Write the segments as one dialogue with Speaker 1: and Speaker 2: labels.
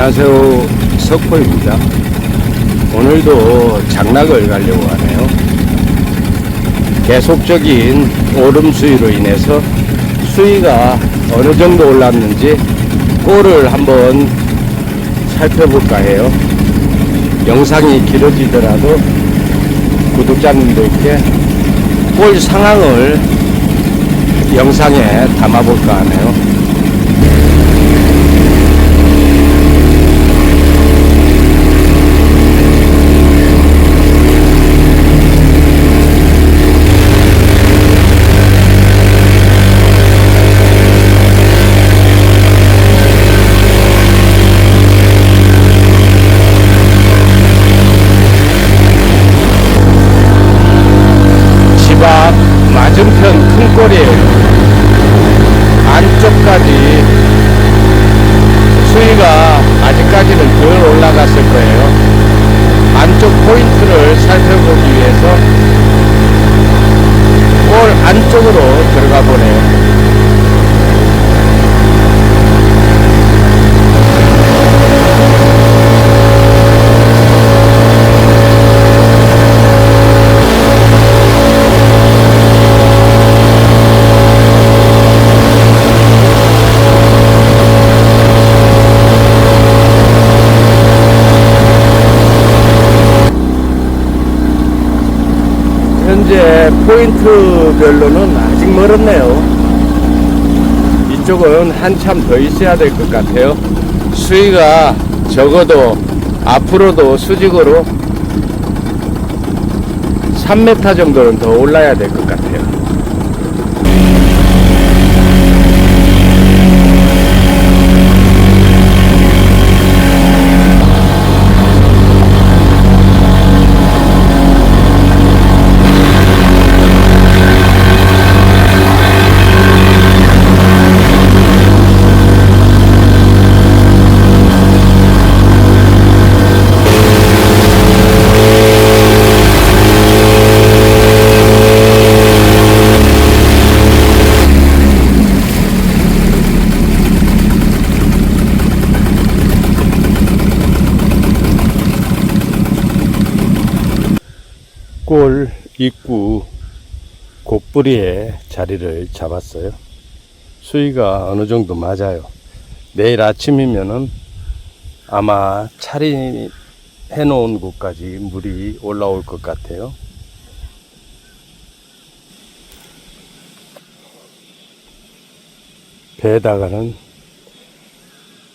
Speaker 1: 안녕하세요. 석포입니다. 오늘도 장락을 가려고 하네요. 계속적인 오름 수위로 인해서 수위가 어느 정도 올랐는지 꼴을 한번 살펴볼까 해요. 영상이 길어지더라도 구독자님들께 꼴 상황을 영상에 담아볼까 하네요 보기 위해서 골 안쪽으로 들어가 보네요. 현재 포인트별로는 아직 멀었네요. 이쪽은 한참 더 있어야 될 것 같아요. 수위가 적어도 앞으로도 수직으로 3m 정도는 더 올라야 될 것 같아요. 뿌리에 자리를 잡았어요. 수위가 어느 정도 맞아요. 내일 아침이면은 아마 차리 해놓은 곳까지 물이 올라올 것 같아요. 배에다가는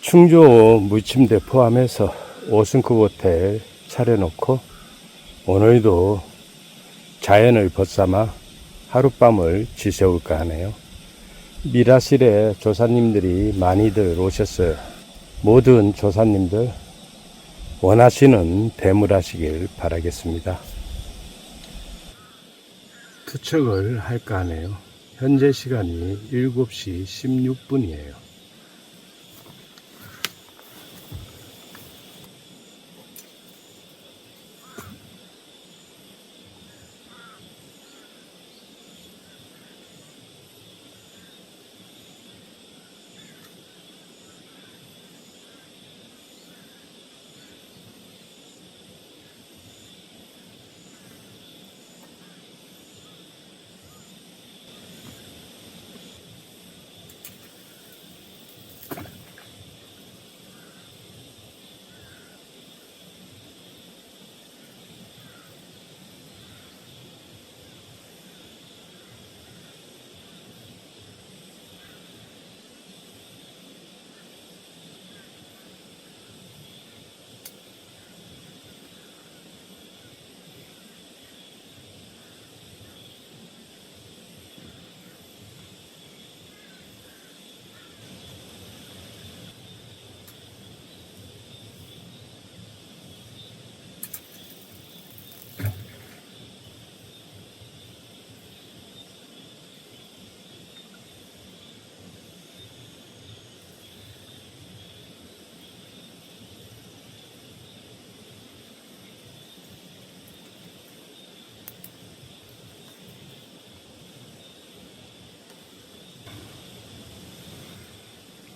Speaker 1: 충주 무침대 포함해서 5승급 호텔 차려놓고 오늘도 자연을 벗삼아 하룻밤을 지새울까 하네요. 미라실에 조사님들이 많이들 오셨어요. 모든 조사님들 원하시는 대물하시길 바라겠습니다. 투척을 할까 하네요. 현재 시간이 7시 16분이에요.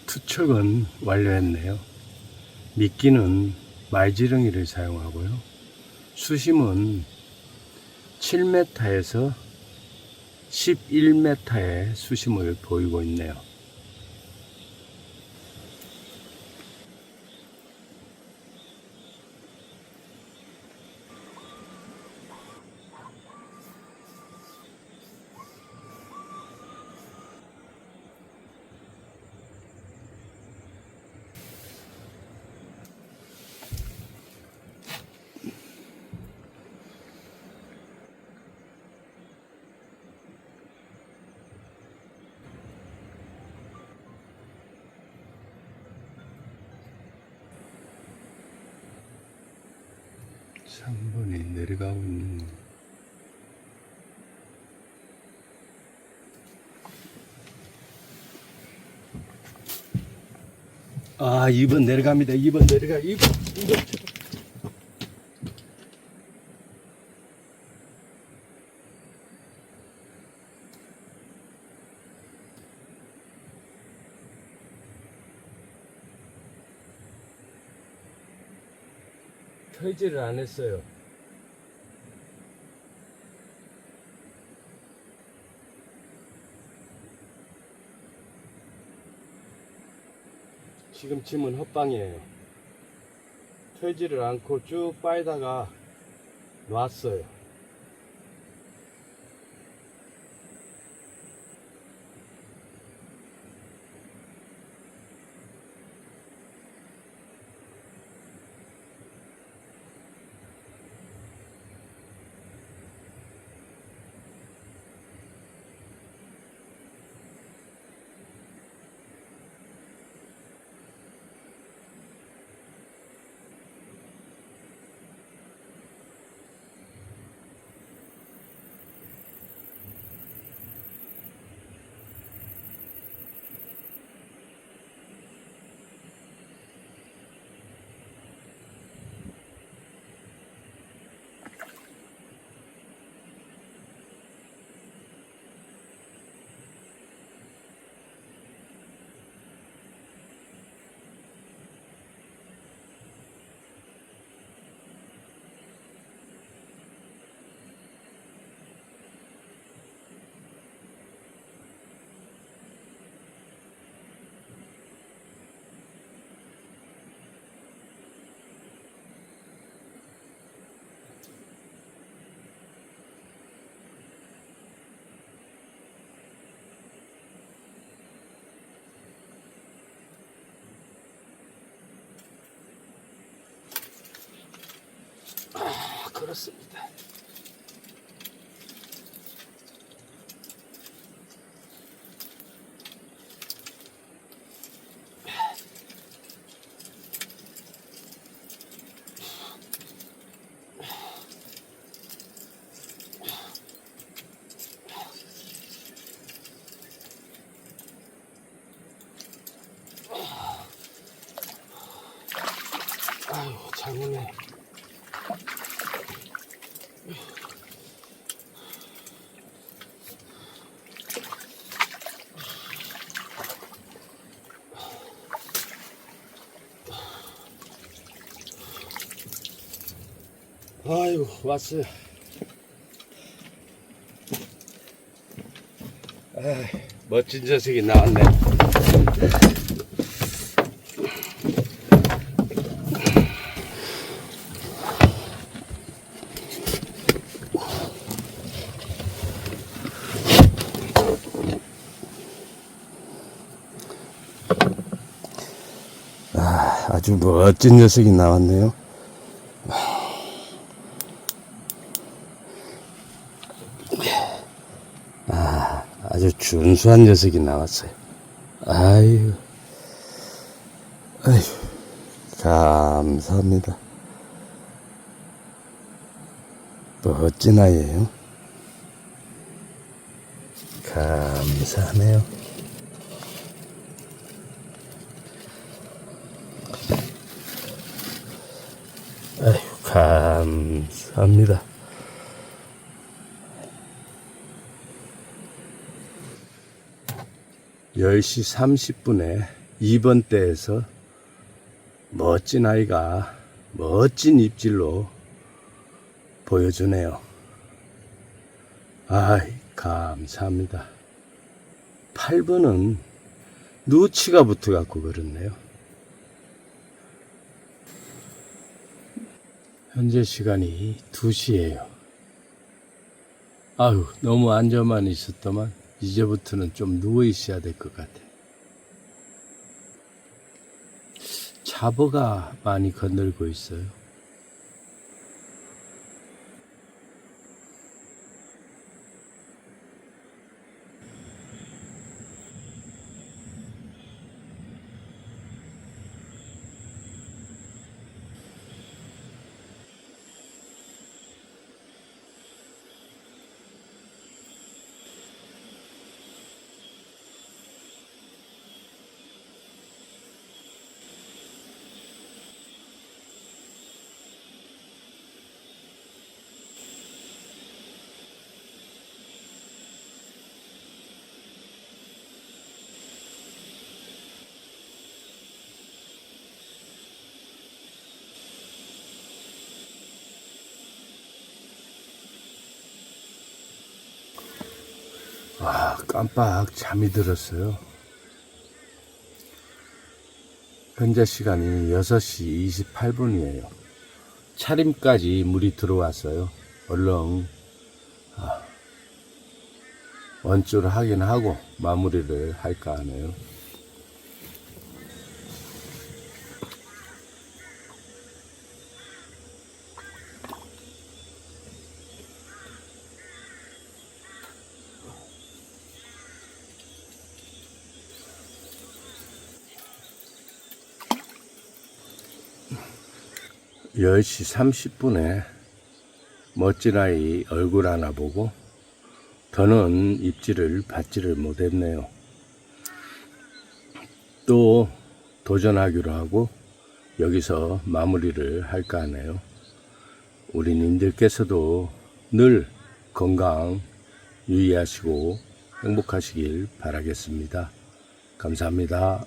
Speaker 1: 투척은 완료했네요.
Speaker 2: 미끼는 말지렁이를 사용하고요. 수심은 7m에서 11m의 수심을 보이고 있네요. 삼번이 내려가고 있는 거. 아, 2번 내려갑니다. 2번 내려가. 2번. 2번. 털지를 안 했어요. 지금 짐은 헛방이에요. 털지를 않고 쭉 빨다가 놨어요. 아, 아이고 왔어요. 아, 멋진 녀석이 나왔네. 아, 아주 멋진 녀석이 나왔네요. 아주 준수한 녀석이 나왔어요. 아유, 아유, 감사합니다. 멋진 아이예요. 감사하네요. 아유, 감사합니다. 10시 30분에 2번 대에서 멋진 아이가 멋진 입질로 보여주네요. 아이, 감사합니다. 8번은 누치가 붙어갖고 그렇네요. 현재 시간이 2시예요. 아유, 너무 앉아만 있었더만 이제부터는 좀 누워 있어야 될 것 같아. 잡어가 많이 건들고 있어요. 아, 깜빡 잠이 들었어요. 현재 시간이 6시 28분이에요. 차림까지 물이 들어왔어요. 얼른 아, 원줄을 하긴 하고 마무리를 할까 하네요. 열시 30분에 멋진 아이 얼굴 하나 보고 더는 입질을 받지를 못했네요. 또 도전하기로 하고 여기서 마무리를 할까 하네요. 우리 님들께서도 늘 건강 유의하시고 행복하시길 바라겠습니다. 감사합니다.